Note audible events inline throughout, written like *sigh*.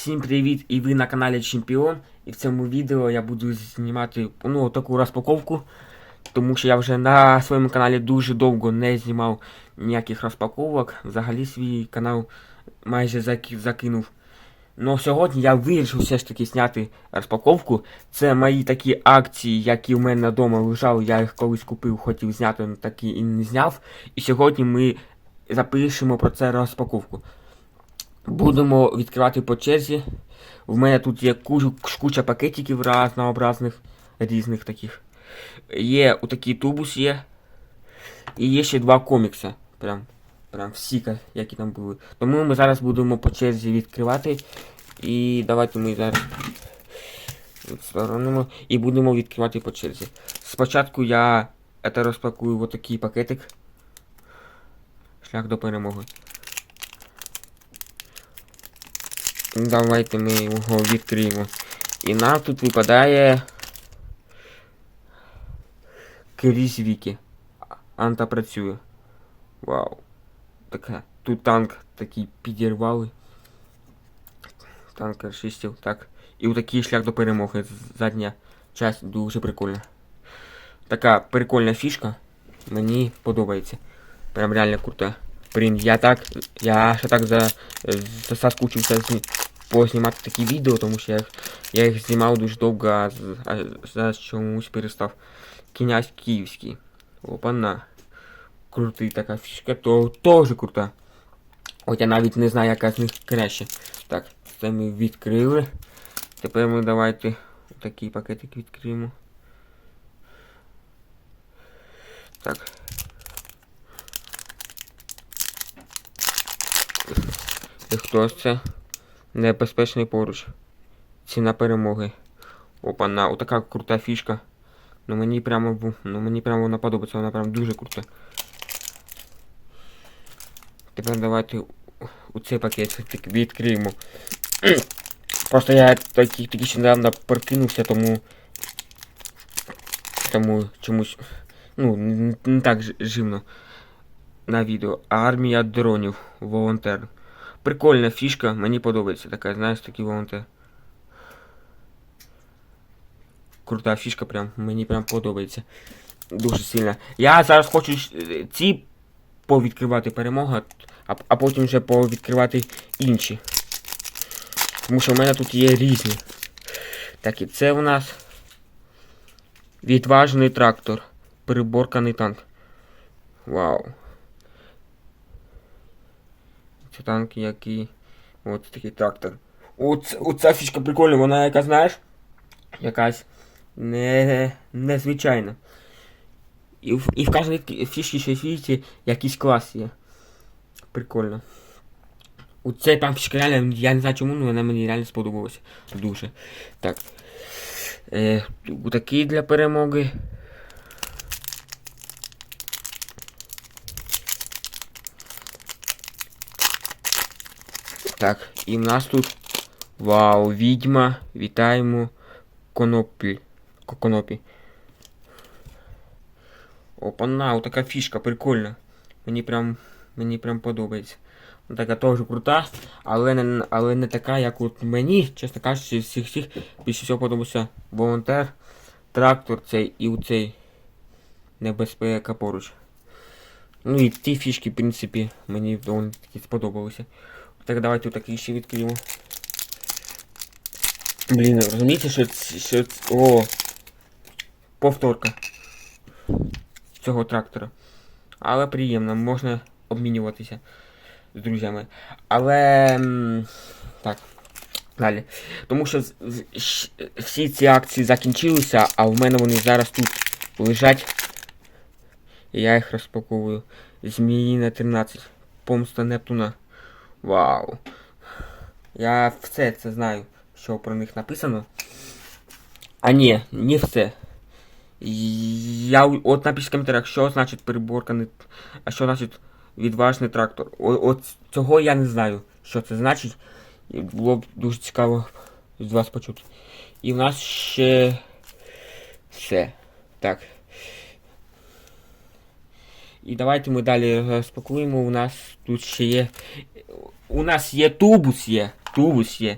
Всім привіт! І ви на каналі Чемпіон. І в цьому відео я буду знімати ну, таку розпаковку. Тому що я вже на своєму каналі дуже довго не знімав ніяких розпаковок. Взагалі свій канал майже закинув. Ну сьогодні я вирішив все ж таки зняти розпаковку. Це мої такі акції, які в мене вдома лежали. Я їх колись купив, хотів зняти, але такі і не зняв. І сьогодні ми запишемо про це розпаковку. Будемо відкривати по черзі. В мене тут є куча, пакетиків разнообразних, різних таких. Є отакий тубус є. І є ще два комікси. Прям, прям всі, які там були. Тому ми зараз будемо по черзі відкривати. І давайте ми зараз відсторонимо і будемо відкривати по черзі. Спочатку я це розпакую в отакий пакетик. Шлях до перемоги. Давайте ми його відкриємо. І нам тут випадає крізь віки. Анта працює. Вау. Така. Тут танк такий підірвали. Танк расистів. Так. І отакий шлях до перемоги. Задня часть дуже прикольна. Така прикольна фішка. Мені подобається. Прям реально крута. Блін, я так. Я ще так за, за заскучився з, познімати такі відео, тому що я, їх- я їх знімав дуже довго, а, з- а зараз чомусь перестав. Князь Київський. Опана. Крутий така фішка, то теж крута. От я навіть не знаю, яка з них краще. Так, це ми відкрили. Тепер ми давайте такий пакетик відкриємо. Так. І ж це? Небезпечний поруч. Ціна перемоги. Опа-на, отака крута фішка. Ну мені прямо ну мені прямо вона подобається, вона прям дуже крута. Тепер давайте у- цей пакет відкриємо. *clears throat* Просто я такий таки ще недавно прокинувся, тому. Тому чомусь. Ну, не, так живно на відео. Армія дронів. Волонтер. Прикольна фішка, мені подобається така, знаєш, такий волонтер. Крута фішка, прям, мені прям подобається. Дуже сильно. Я зараз хочу е, ці повідкривати перемога, а, а потім вже повідкривати інші. Тому що в мене тут є різні. Так, і це у нас відважний трактор. Переборканий танк. Вау. Це танк, який. От такий трактор. Оц, оця фішка прикольна, вона яка, знаєш, якась не, незвичайна. І в, і в кожній фішці ще світі якийсь клас є. Прикольно. Оце прям фішка реально, я не знаю чому, але вона мені реально сподобалася. Дуже. Так. Е, такий для перемоги. Так, і в нас тут. Вау, відьма. Вітаємо. Конопі. Конопі. Опа-на, така фішка, прикольна. Мені прям. Мені прям подобається. Така теж крута, але не, але не така, як от мені, чесно кажучи, всіх всіх більше всього подобався волонтер, трактор цей і цей небезпека поруч. Ну і ті фішки, в принципі, мені доволі таки сподобалися. Так давайте такий ще відкриємо. Блін, розумієте, що, ц- що ц- О! Повторка цього трактора. Але приємно, можна обмінюватися з друзями. Але. Так. Далі. Тому що всі ці акції закінчилися, а в мене вони зараз тут лежать. І я їх розпаковую. Зміїна 13. Помста Нептуна. Вау. Я все це знаю, що про них написано. А ні, не все. Я от напишіть в коментарях, що значить переборканий, а що значить відважний трактор. О, от цього я не знаю, що це значить. Було б дуже цікаво з вас почути. І в нас ще все. Так. І давайте ми далі розпакуємо. У нас тут ще є. У нас є тубус є. Тубус є.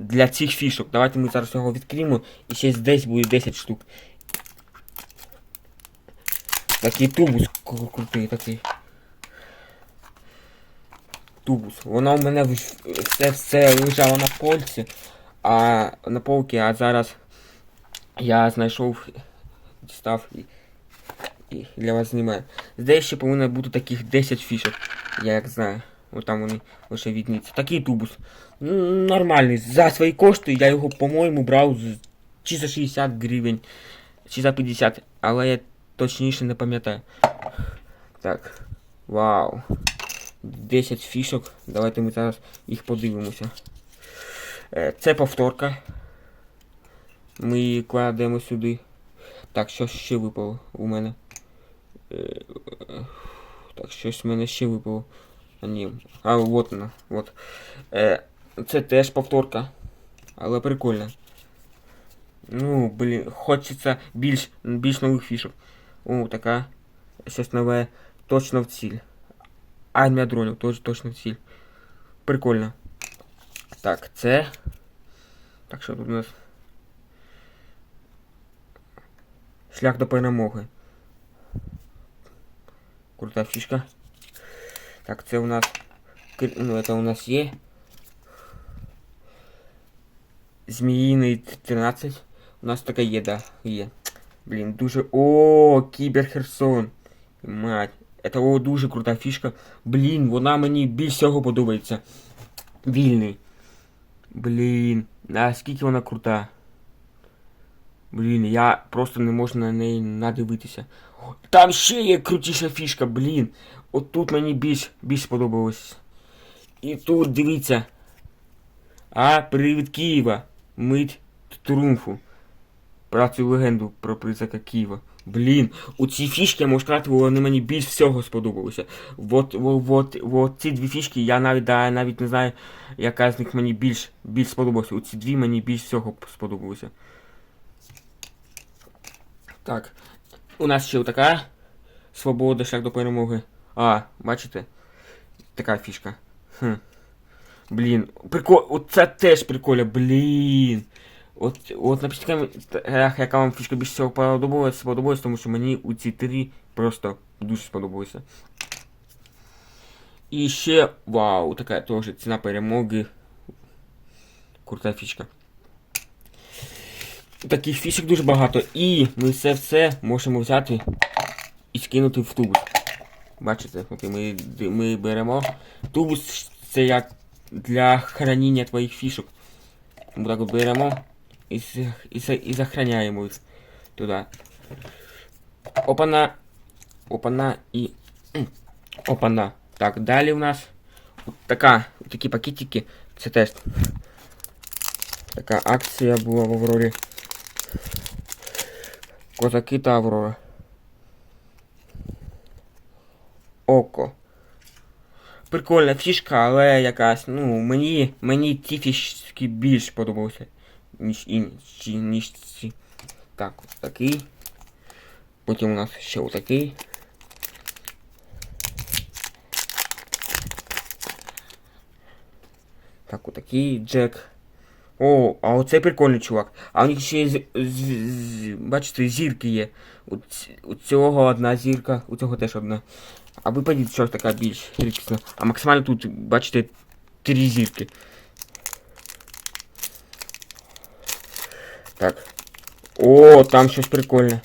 для цих фішок. Давайте ми зараз його відкриємо і ще десь буде 10 штук. Такий тубус крутий такий. Тубус. Воно у мене все, все лежало на полці, а на полці, а зараз я знайшов, дістав і для вас знімаю. Здається, ще повинно бути таких 10 фішок, я як знаю. Ось там вони лише відніться. Такий тубус. М, Нормальний. За свої кошти я його, по-моєму, брав чи за 60 гривень, чи за 50, але я точніше не пам'ятаю. Так. Вау. 10 фішок. Давайте ми зараз їх подивимося. Е, Це повторка. Ми її кладемо сюди. Так, що ще випало у мене? Е, Так, щось в мене ще випало. А ні. А, от вона. От. Е, Це теж повторка. Але прикольно. Ну, блін, хочеться більш, більш нових фішок. О, така. Щось нове. Точно в ціль. Армія дронів, тож, точно в ціль. Прикольно. Так, це. Так, що тут у нас? Шлях до перемоги. Крута фішка. Так, це у нас. кр- Ну, это у нас є. Зміїний 13. У нас така є, да, є. Блін, дуже. О, Кібер Херсон. Мать. Это о, дуже крута фішка. Блін, вона мені більш всього подобається. Вільний. Блін, наскільки вона крута. Блін, я просто не можу на неї надивитися. Там ще є крутіша фішка, блін. От тут мені більш, більш сподобалось. І тут дивіться. А, привід Києва. Мить трумфу. Про цю легенду про призака Києва. Блін, у ці фішки, я можу сказати, вони мені більш всього сподобалися. Вот, вот, вот, вот ці дві фішки, я навіть, да, навіть не знаю, яка з них мені більш, більш сподобалася. У ці дві мені більш всього сподобалося. Так. У нас ще така свобода, шлях до перемоги. А, бачите? Така фішка. Хм. Блін, прикол, оце теж прикольно, блін. От, от напишіть, коментарях, яка вам фішка більше всього подобалась, сподобалась, тому що мені у ці три просто дуже сподобалося. І ще, вау, така теж ціна перемоги. Крута фішка. Таких фішок дуже багато. І ми це все можемо взяти і скинути в тубус. Бачите, ми, ми беремо. Тубус це як для хранення твоїх фішок. Ми так от беремо і, і, і захраняємо їх туди. Опана. Опана і. Опана. Так, далі у нас така, такі пакетики. Це теж така акція була в Аврорі. Козаки та Аврора. Око. Прикольна фішка, але якась, ну, мені, мені ті фішки більш подобалися, ніж інші, ніж ці. Так, ось такий. Потім у нас ще отакий. Так, отакий Джек. О, а оце прикольний чувак. А у них ще з, бачите, зірки є. У, цього одна зірка, у цього теж одна. А випадіть, що така більш рідкісна. А максимально тут, бачите, три зірки. Так. О, там щось прикольне.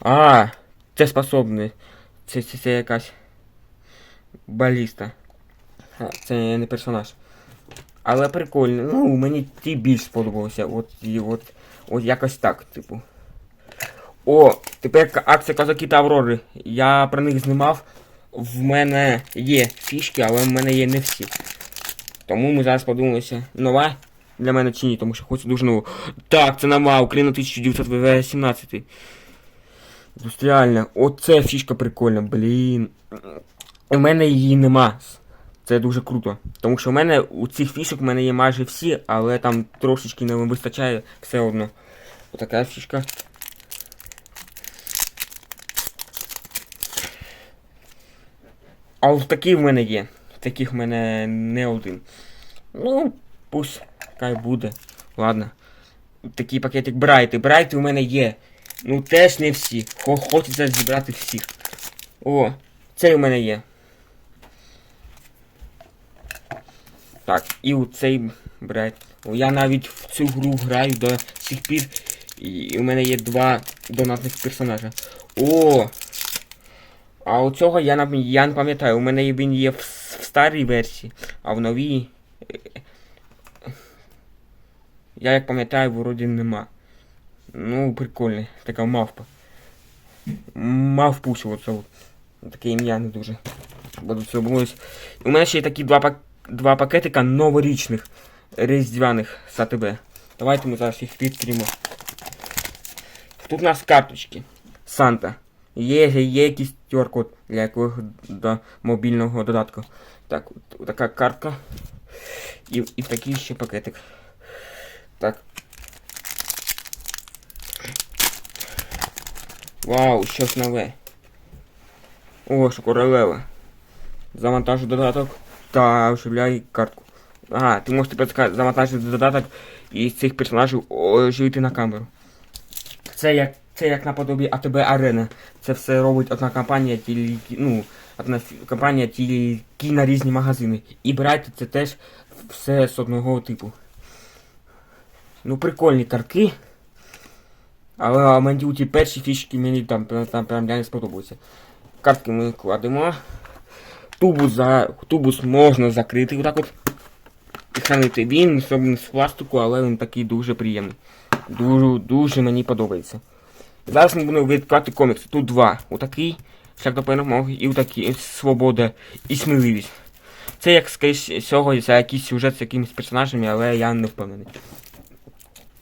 А, це способний. Це, це, це якась баліста. А, це не персонаж. Але прикольно. Ну, мені ті більш сподобалося. От, і от, от якось так, типу. О, тепер акція Козаки та Аврори. Я про них знімав. В мене є фішки, але в мене є не всі. Тому ми зараз подивимося. Нова для мене чи ні, тому що хочу дуже нову. Так, це нова, Україна 1917. Індустріальна. Оце фішка прикольна, блін. У мене її нема. Це дуже круто. Тому що в мене у цих фішок в мене є майже всі, але там трошечки не вистачає все одно. Отака фішка. А такі в мене є. Таких в мене не один. Ну, пусть хай буде. Ладно. Такий пакетик брайте, брайте у мене є. Ну теж не всі. Хочеться зібрати всіх. О, цей у мене є. Так, і у цей. О, Я навіть в цю гру граю до сих пір. І у мене є два донатних персонажа. О! А у цього я, я не пам'ятаю, у мене він є в, в старій версії, а в новій. е, Я як пам'ятаю, вроді нема. Ну, прикольний, така мавпа. Мавпусю оце от. Таке ім'я не дуже. Буду це обмовитись. У мене ще є такі два, пак... два пакетика новорічних різдвяних з. Давайте ми зараз їх відкриємо. Тут у нас карточки. Санта. Є, є якийсь QR-код для якого до мобільного додатку. Так, така картка. І, і такий ще пакетик. Так. Вау, щось нове. О, що королева. Завантажу додаток та оживляй картку. Ага, ти можеш тепер завантажити додаток і цих персонажів оживити на камеру. Це як це як наподобі АТБ Арена. Це все робить одна компанія, тільки, ну, одна компанія тільки на різні магазини. І брати це теж все з одного типу. Ну, прикольні картки. Але мені ті перші фішки мені там, там прям не сподобаються. Картки ми кладемо. Тубус, за, тубус можна закрити отак от. І хранити він, зроблений з пластику, але він такий дуже приємний. Дуже, дуже мені подобається. Зараз ми будемо відкривати комікси. Тут два. Отакий, шлях до перемоги, і отакий свобода і сміливість. Це як скоріш всього за якийсь сюжет з якимись персонажами, але я не впевнений.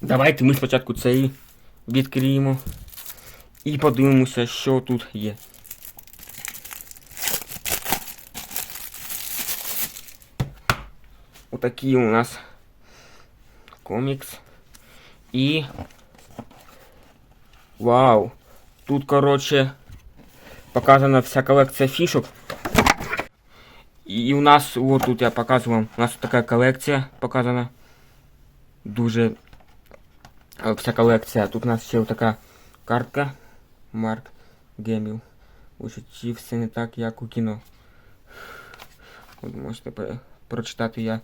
Давайте ми спочатку цей відкриємо. І подивимося, що тут є. Отакий у нас комікс. І. Вау! Тут, короче, показана вся колекція фішок. І у нас, вот тут я показую вам, у нас така колекція показана. Дуже е, вся колекція. Тут у нас ще така картка. Марк Геміл. У житті все не так, як у кіно. От можете пе- прочитати я.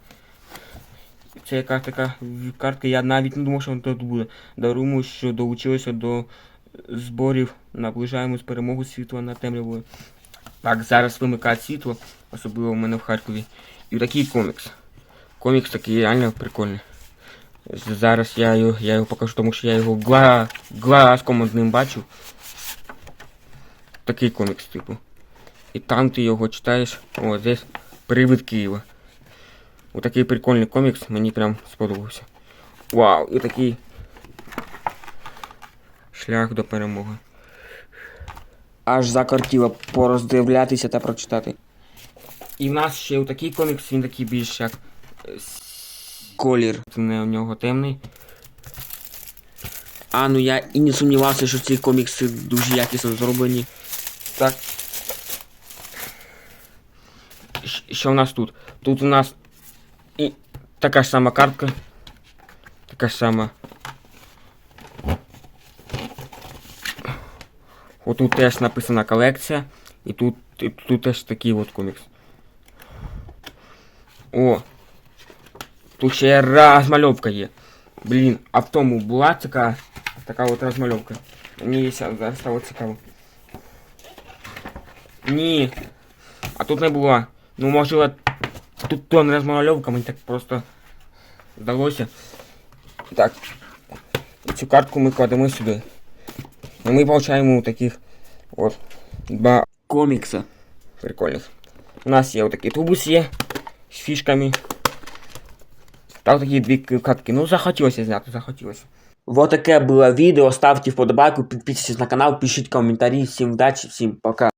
Це яка така картка, я навіть не думав, що вона тут буде. Даруємо, що долучилися до зборів, наближаємось перемогу світла над темрявою. Так, зараз вимикає світло, особливо в мене в Харкові. І такий комікс. Комікс такий реально прикольний. Зараз я його, я його покажу, тому що я його гла, глазком одним бачив. Такий комікс, типу. І там ти його читаєш. О, здесь Привид Києва. Отакий прикольний комікс, мені прям сподобався. Вау, і такий шлях до перемоги. Аж закортіло пороздивлятися та прочитати. І в нас ще такий комікс, він такий більш як е, колір. Не у нього темний. А, ну я і не сумнівався, що ці комікси дуже якісно зроблені. Так. Що в нас тут? Тут у нас і така ж сама картка. Така ж сама. Отут теж написана колекція. І тут, і тут теж такий от комікс. О! Тут ще розмальовка є. Блін, а в тому була така, така от розмальовка. Мені ся- зараз стало цікаво. Ні. А тут не була. Ну, можливо, тут то не розмальовка, мені так просто здалося. Так. І цю картку ми кладемо сюди. І ми получаємо таких от два комікса. Прикольних. У нас є отакий тубус є з фішками. Та такі дві катки. Ну, захотілося зняти, захотілося. Вот таке було відео. Ставте вподобайку, підписуйтесь на канал, пишіть коментарі. Всім удачі, всім пока.